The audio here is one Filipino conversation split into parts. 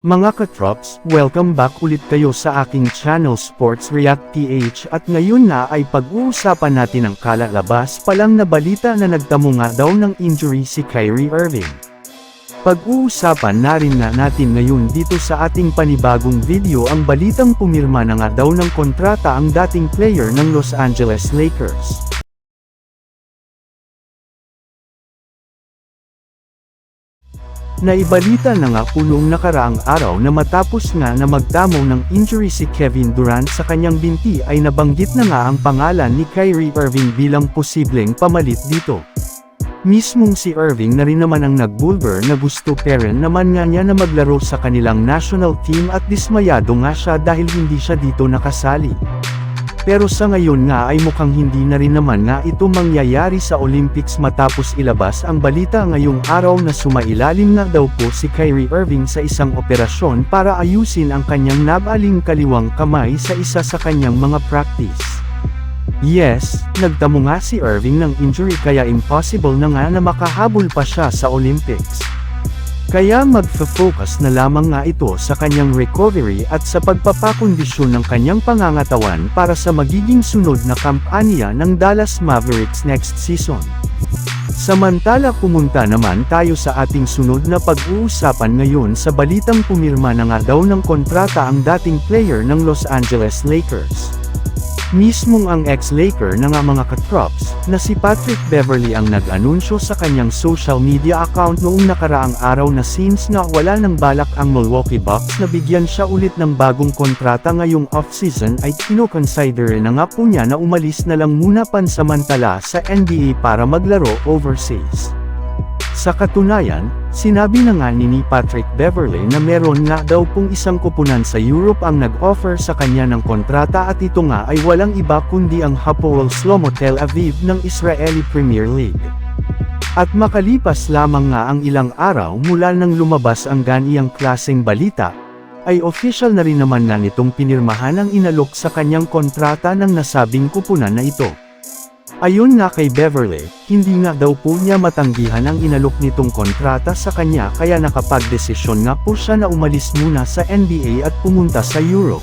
Mga katrops, welcome back ulit kayo sa aking channel Sports React PH at ngayon na ay pag-uusapan natin ang kalalabas palang na balita na nagtamo nga daw ng injury si Kyrie Irving. Pag-uusapan na rin na natin ngayon dito sa ating panibagong video ang balitang pumirma na nga daw ng kontrata ang dating player ng Los Angeles Lakers. Naibalita na nga pulong nakaraang araw na matapos nga na magdamo ng injury si Kevin Durant sa kanyang binti ay nabanggit na nga ang pangalan ni Kyrie Irving bilang posibleng pamalit dito. Mismong si Irving na rin naman ang nagbulber na gusto peren naman nga niya na maglaro sa kanilang national team at dismayado nga siya dahil hindi siya dito nakasali. Pero sa ngayon nga ay mukhang hindi na rin naman nga ito mangyayari sa Olympics matapos ilabas ang balita ngayong araw na sumailalim nga daw po si Kyrie Irving sa isang operasyon para ayusin ang kanyang nabaling kaliwang kamay sa isa sa kanyang mga practice. Yes, nagtamo nga si Irving ng injury kaya impossible na nga na makahabol pa siya sa Olympics. Kaya magfo-focus na lamang nga ito sa kanyang recovery at sa pagpapakondisyon ng kanyang pangangatawan para sa magiging sunod na kampanya ng Dallas Mavericks next season. Samantala pumunta naman tayo sa ating sunod na pag-uusapan ngayon sa balitang pumirma na nga daw ng kontrata ang dating player ng Los Angeles Lakers. Mismong ang ex-Laker na nga mga katrops, na si Patrick Beverly ang nag-anunsyo sa kanyang social media account noong nakaraang araw na since nga wala ng balak ang Milwaukee Bucks na bigyan siya ulit ng bagong kontrata ngayong off-season ay kinoconsider na nga po niya na umalis na lang muna pansamantala sa NBA para maglaro overseas. Sa katunayan, sinabi na nga ni Patrick Beverly na meron nga daw pong isang kupunan sa Europe ang nag-offer sa kanya ng kontrata at ito nga ay walang iba kundi ang Hapoel Shlomo Tel Aviv ng Israeli Premier League. At makalipas lamang nga ang ilang araw mula nang lumabas ang ganiyang klaseng balita, ay official na rin naman na nitong pinirmahan ang inalok sa kanyang kontrata ng nasabing kupunan na ito. Ayon nga kay Beverly, hindi nga daw po niya matanggihan ang inalok nitong kontrata sa kanya kaya nakapagdesisyon nga po siya na umalis muna sa NBA at pumunta sa Europe.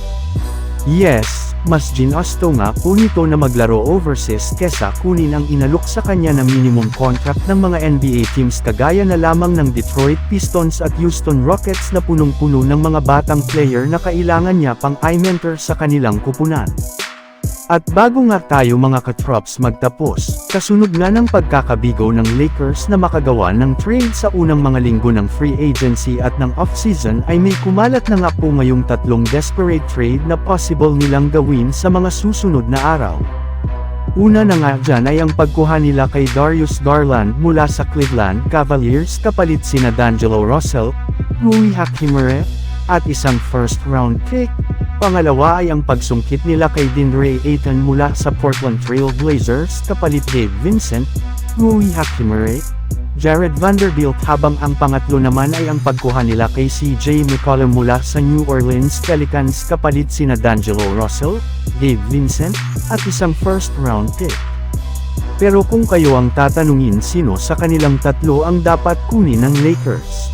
Yes, mas ginusto nga po nito na maglaro overseas kesa kunin ang inalok sa kanya na minimum contract ng mga NBA teams kagaya na lamang ng Detroit Pistons at Houston Rockets na punong-puno ng mga batang player na kailangan niya pang i-mentor sa kanilang kupunan. At bago nga tayo mga katrops magtapos, kasunod nga ng pagkakabigo ng Lakers na makagawa ng trade sa unang mga linggo ng free agency at ng off-season ay may kumalat na nga po ngayong tatlong desperate trade na possible nilang gawin sa mga susunod na araw. Una na nga dyan ay ang pagkuha nila kay Darius Garland mula sa Cleveland Cavaliers kapalit sina D'Angelo Russell, Rui Hachimere, at isang first round pick, Pangalawa ay ang pagsungkit nila kay Dinray Ayton mula sa Portland Trail Blazers kapalit Dave Vincent, Rui Hachimere, Jared Vanderbilt habang ang pangatlo naman ay ang pagkuha nila kay CJ McCollum mula sa New Orleans Pelicans kapalit sina D'Angelo Russell, Dave Vincent, at isang first round pick. Pero kung kayo ang tatanungin sino sa kanilang tatlo ang dapat kunin ng Lakers.